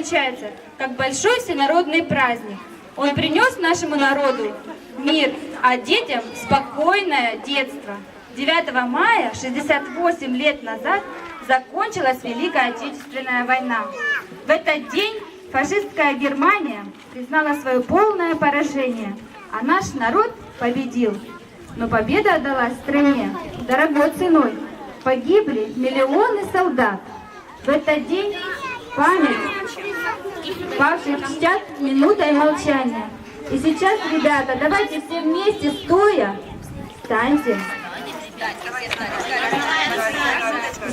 отмечается как большой всенародный праздник. Он принес нашему народу мир, а детям спокойное детство. 9 мая, 68 лет назад, закончилась Великая Отечественная война. В этот день фашистская Германия признала свое полное поражение, а наш народ победил. Но победа отдалась стране дорогой ценой. Погибли миллионы солдат. В этот день память павших чтят минутой молчания. И сейчас, ребята, давайте все вместе, стоя, встаньте.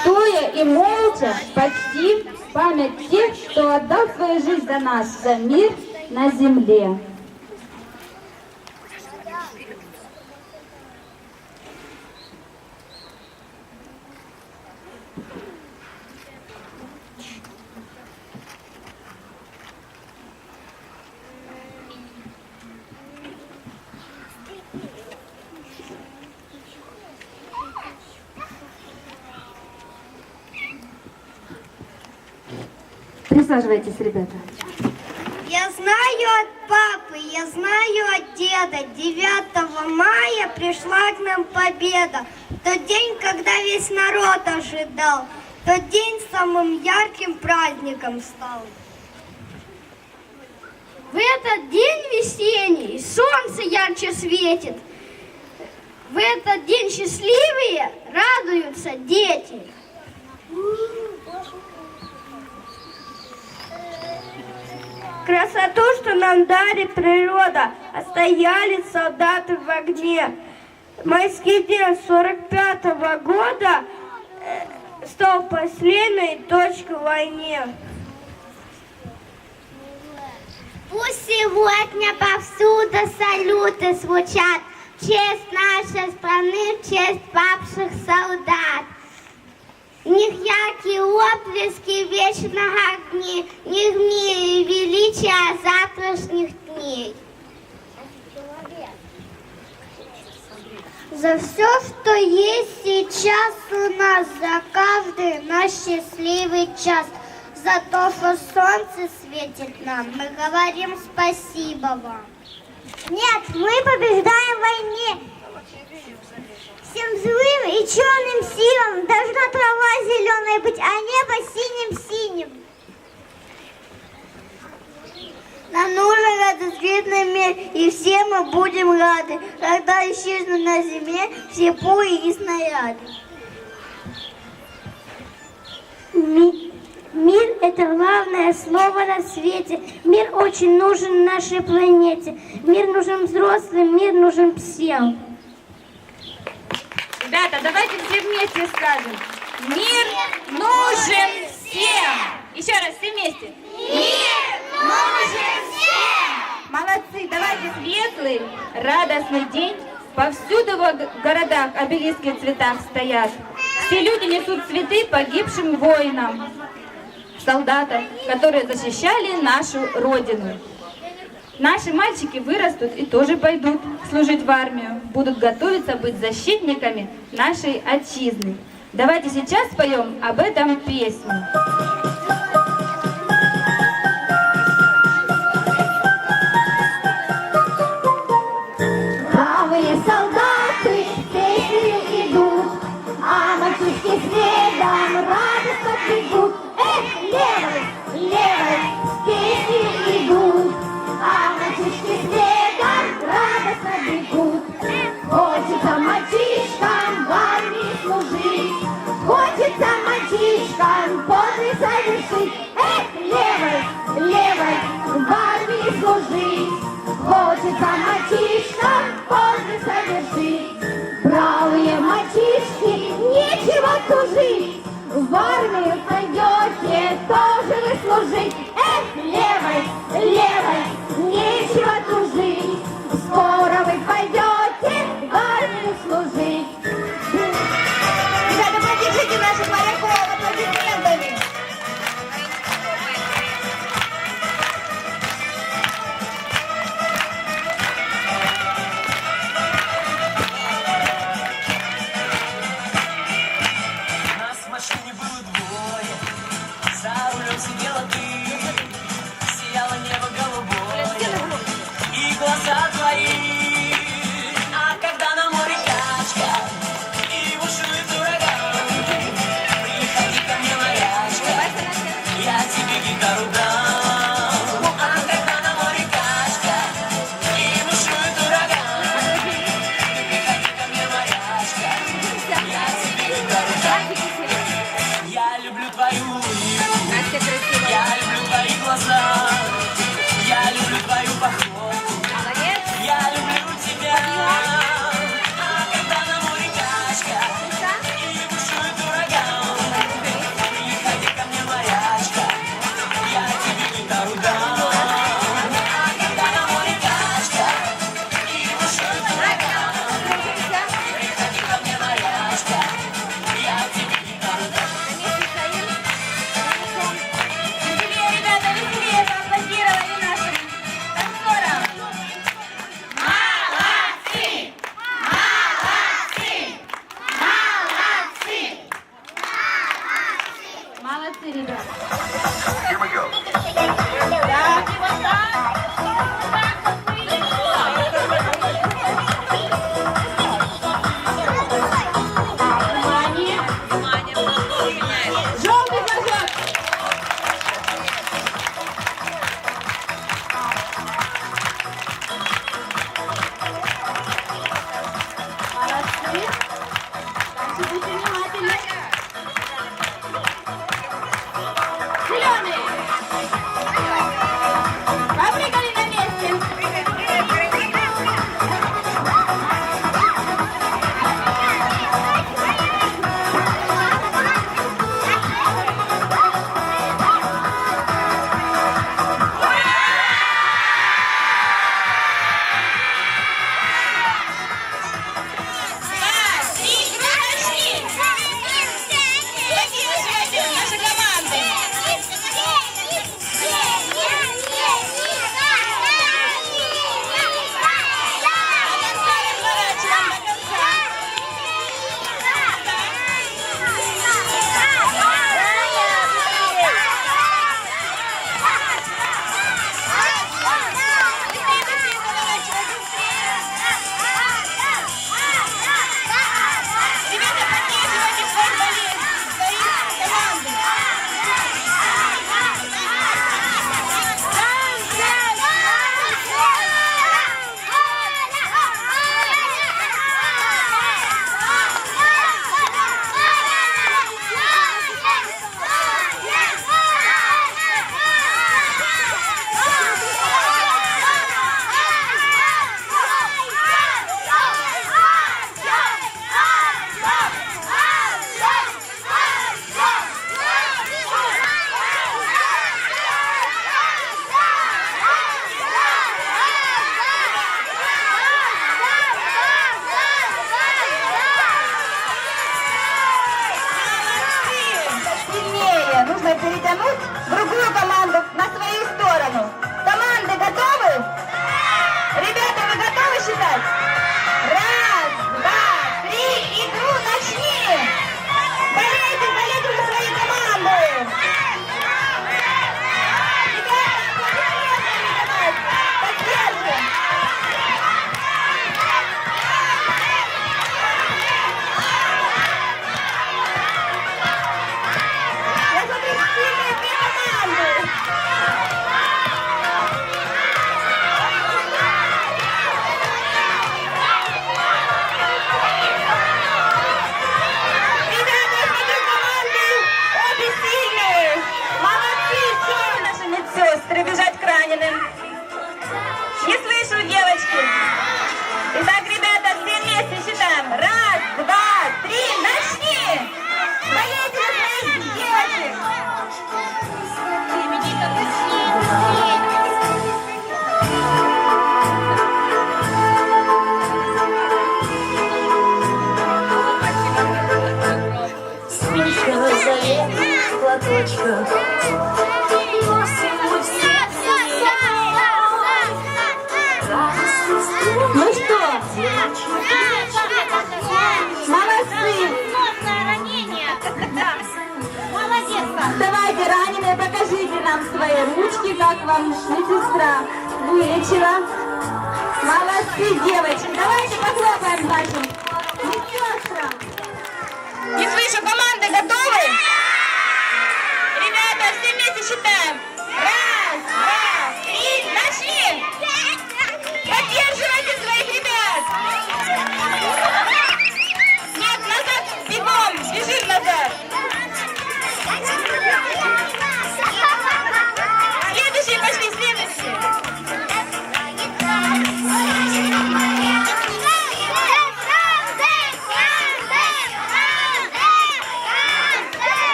Стоя и молча почтим память тех, кто отдал свою жизнь за нас, за мир на земле. Присаживайтесь, ребята. Я знаю от папы, я знаю от деда. 9 мая пришла к нам победа. Тот день, когда весь народ ожидал. Тот день самым ярким праздником стал. В этот день весенний солнце ярче светит. В этот день счастливые радуются дети. Красоту, что нам дали природа, а стояли солдаты в огне. Майский день 45 -го года э, стал последней точкой в войне. Пусть сегодня повсюду салюты звучат в честь нашей страны, в честь павших солдат. В них яркие отблески вечного огни, в них мир и величие завтрашних дней. За все, что есть сейчас у нас, за каждый наш счастливый час, за то, что солнце светит нам, мы говорим спасибо вам. Нет, мы побеждаем в войне. Всем злым и черным силам должна трава зеленая быть, а небо синим-синим. Нам нужен разноцветный мир, и все мы будем рады, когда исчезнут на земле все пули и снаряды. Ми- Мир – это главное слово на свете. Мир очень нужен нашей планете. Мир нужен взрослым, мир нужен всем. Ребята, давайте все вместе скажем. Мир нужен всем. Еще раз, все вместе. Молодцы, давайте светлый, радостный день. Повсюду в городах обелиски в цветах стоят. Все люди несут цветы погибшим воинам, солдатам, которые защищали нашу Родину. Наши мальчики вырастут и тоже пойдут служить в армию, будут готовиться быть защитниками нашей отчизны. Давайте сейчас споем об этом песню. Мальчишки следом радостно бегут. Хочется мальчишкам в армии служить, хочется мальчишкам подвиг совершить. Эх, левой, левой в армии служить. Хочется мальчишкам подвиг совершить. Бравые мальчишки, нечего тужить. В армию пойдете, тоже вы служить. Эх, левой, левой, Ну что? Молодцы! Давайте, раненые, покажите нам свои ручки, как вам медсестра вылечила. Молодцы, девочки! Давайте похлопаем вашим медсестрам! Не слышу команды, готовы? каждый месяц считаем.